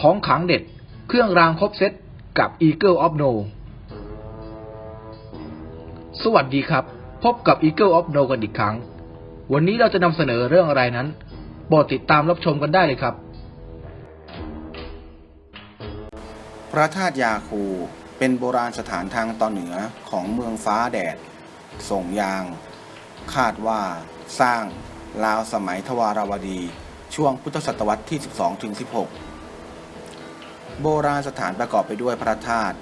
ของขังเด็ด เครื่องรางครบเซตกับ Eagle of No สวัสดีครับ พบกับ Eagle of No กันอีกครั้ง วันนี้เราจะนำเสนอเรื่องอะไรนั้นโปรดติดตามรับชมกันได้เลยครับ พระธาตุยาคู เป็นโบราณสถานทางตอนเหนือของเมืองฟ้าแดด ส่งยาง คาดว่าสร้างราวสมัยทวารวดีช่วงพุทธศตวรรษที่ 12ถึง16 โบราณสถานประกอบไปด้วยพระธาตุ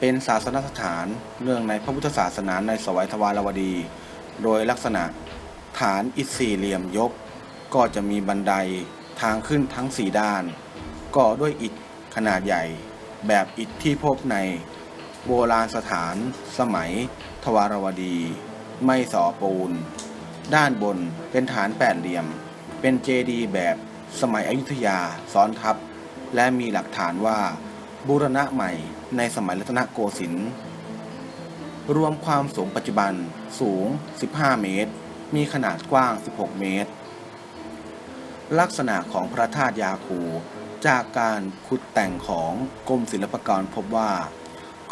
เป็นศาสนสถานเนื่องในพระพุทธศาสนาในสวัยทวารวดี โดยลักษณะฐานอิฐสี่เหลี่ยมยก ก็จะมีบันไดทางขึ้นทั้งสี่ด้าน ก่อด้วยอิฐขนาดใหญ่ แบบอิฐที่พบในโบราณสถานสมัย ทวารวดี ไม่สอปูน ด้านบนเป็นฐานแปดเหลี่ยม เป็นเจดีย์แบบสมัยอยุธยาซ้อนทับ และมีหลักฐานว่าบูรณะใหม่ในสมัยรัตนโกสินทร์รวมความสูงปัจจุบันสูง 15 เมตร มีขนาดกว้าง 16 เมตร ลักษณะของพระธาตุยาคู จากการขุดแต่งของกรมศิลปากรพบว่า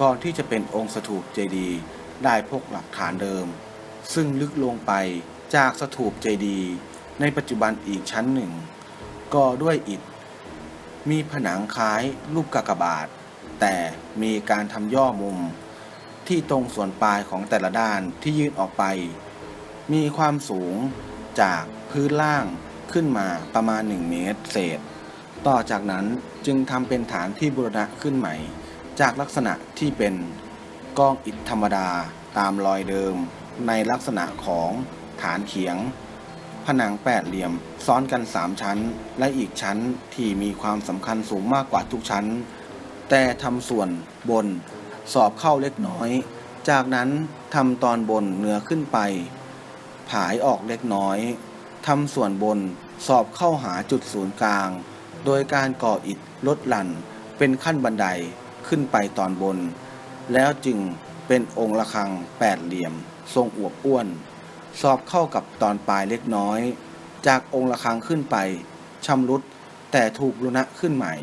ก่อนที่จะเป็นองค์สถูปเจดีย์ได้พบหลักฐานเดิม ซึ่งลึกลงไปจากสถูปเจดีย์ในปัจจุบันอีกชั้นหนึ่งก่อด้วยอิฐ มีผนังคล้ายรูปกากบาท แต่มีการทำย่อมุม ที่ตรงส่วนปลายของแต่ละด้านที่ยื่นออกไป มีความสูงจากพื้นล่างขึ้นมาประมาณ 1 เมตรเศษ ต่อจากนั้นจึงทำเป็นฐานที่บูรณะขึ้นใหม่ จากลักษณะที่เป็นก้องอิฐธรรมดาตามรอยเดิม ในลักษณะของฐานเขียง ผนังแปดเหลี่ยม ซ้อนกัน 3 ชั้น และอีกชั้นที่มีความสำคัญสูงมากกว่าทุกชั้น แต่ทำส่วนบน สอบเข้าเล็กน้อย จากนั้นทำตอนบนเหนือขึ้นไป ผายออกเล็กน้อยทำส่วนบนสอบเข้าหาจุดศูนย์กลาง โดยการก่ออิฐลดหลั่นเป็นขั้นบันไดขึ้นไปตอนบน แล้วจึงเป็นองค์ระฆังแปดเหลี่ยม ทรงอวบอ้วน สอบเข้ากับตอนปลายเล็กน้อย จากองค์ระฆังขึ้นไปชำรุดแต่ถูกรุณะขึ้นใหม่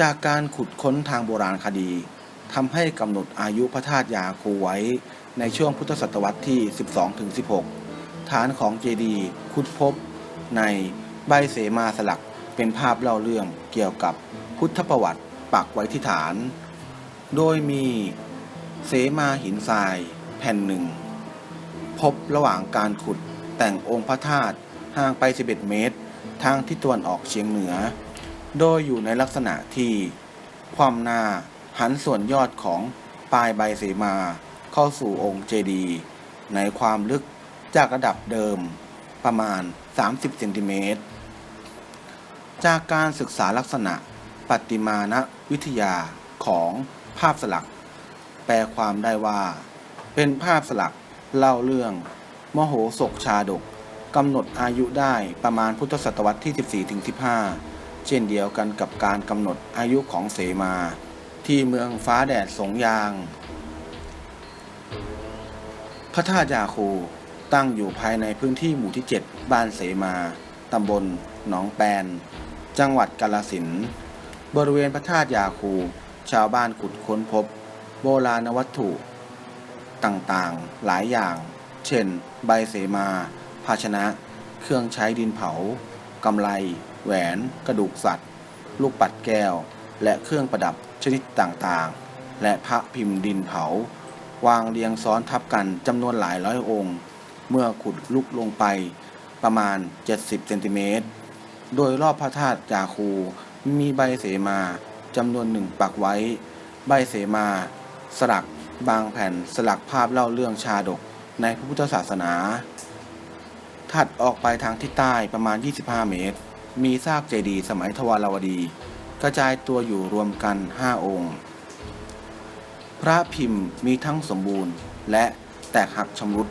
จากการขุดค้นทางโบราณคดีทำให้กำหนดอายุพระธาตุยาคูไว้ในช่วงพุทธศตวรรษที่ 12-16 ฐานของเจดีย์ขุดพบในใบเสมาสลักเป็นภาพเล่าเรื่องเกี่ยวกับพุทธประวัติปักไว้ที่ฐาน โดยมีเสมาหินทรายแผ่นหนึ่ง พบระหว่างการขุดแต่งองค์พระธาตุห่างไป 11 เมตร ทางทิศตะวันออกเฉียงเหนือ โดยอยู่ในลักษณะที่ ความหน้าหันส่วนยอดของปลายใบเสมา เข้าสู่องค์เจดีย์ในความลึกจากระดับเดิมประมาณ 30 เซนติเมตร จากการศึกษาลักษณะปฏิมานวิทยาของภาพสลัก แปลความได้ว่า เป็นภาพสลัก เล่าเรื่อง มโหสกชาดกกำหนดอายุได้ประมาณพุทธศตวรรษที่ 14-15 เช่นเดียวกันกับการกำหนดอายุของเสมา ที่เมืองฟ้าแดดสงยาง พระธาตุยาคูตั้งอยู่ภายในพื้นที่หมู่ที่ 7 บ้านเสมาตำบลหนองแปน จังหวัดกาลสินธุ์บริเวณพระธาตุยาคู ชาวบ้านขุดค้นพบ โบราณวัตถุ ต่างๆ หลายอย่าง เช่น ใบเสมา ภาชนะ เครื่องใช้ดินเผากำไล แหวน กระดูกสัตว์ ลูกปัดแก้ว และเครื่องประดับชนิดต่างๆ และพระพิมพ์ดินเผา วางเรียงซ้อนทับกันจำนวนหลายร้อยองค์ เมื่อขุดลุกลงไปประมาณ 70 เซนติเมตร โดยรอบพระธาตุยาคูมีใบเสมาจำนวนหนึ่งปักไว้ ใบเสมา สลัก บางแผ่นสลักภาพเล่าเรื่องชาดกในพระพุทธศาสนา ถัดออกไปทางทิศใต้ประมาณ 25 เมตร มีซากเจดีย์สมัยทวารวดี กระจายตัวอยู่รวมกันห้าองค์ พระพิมพ์มีทั้งสมบูรณ์ และแตกหักชำรุด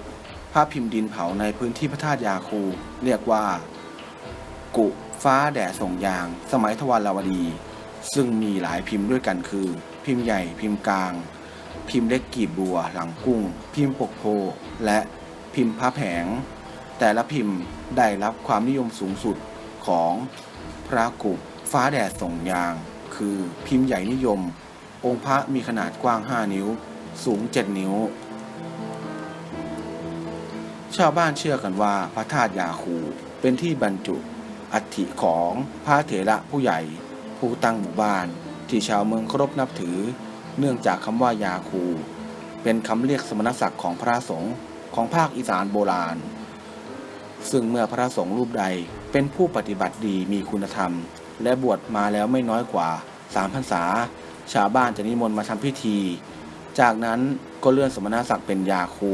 พระพิมพ์ดินเผาในพื้นที่พระธาตุยาคู เรียกว่า กุฟ้าแด่ส่งยาง สมัยทวารวดี ซึ่งมีหลายพิมพ์ด้วยกันคือ พิมพ์ใหญ่พิมพ์กลาง พิมพ์เล็กกีบบัวหลังกุ้ง พิมพ์ปกโพ และพิมพ์พระแผง แต่ละพิมพ์ได้รับความนิยมสูงสุดของพระกุฟ้าแดดส่งยาง คือพิมพ์ใหญ่นิยม องค์พระมีขนาดกว้าง 5 นิ้ว สูง 7 นิ้ว ชาวบ้านเชื่อกันว่าพระธาตุยาคูเป็นที่บรรจุอัฐิของพระเถระผู้ใหญ่ ผู้ตั้งหมู่บ้าน ที่ชาวเมืองเคารพนับถือ เนื่องจากคำว่ายาคู เป็นคำเรียกสมณศักดิ์ของพระสงฆ์ของภาคอีสานโบราณ ซึ่งเมื่อพระสงฆ์รูปใดเป็นผู้ปฏิบัติดีมีคุณธรรม และบวชมาแล้วไม่น้อยกว่าสามพรรษา ชาวบ้านจะนิมนต์มาทำพิธี จากนั้นก็เลื่อนสมณศักดิ์เป็นยาคู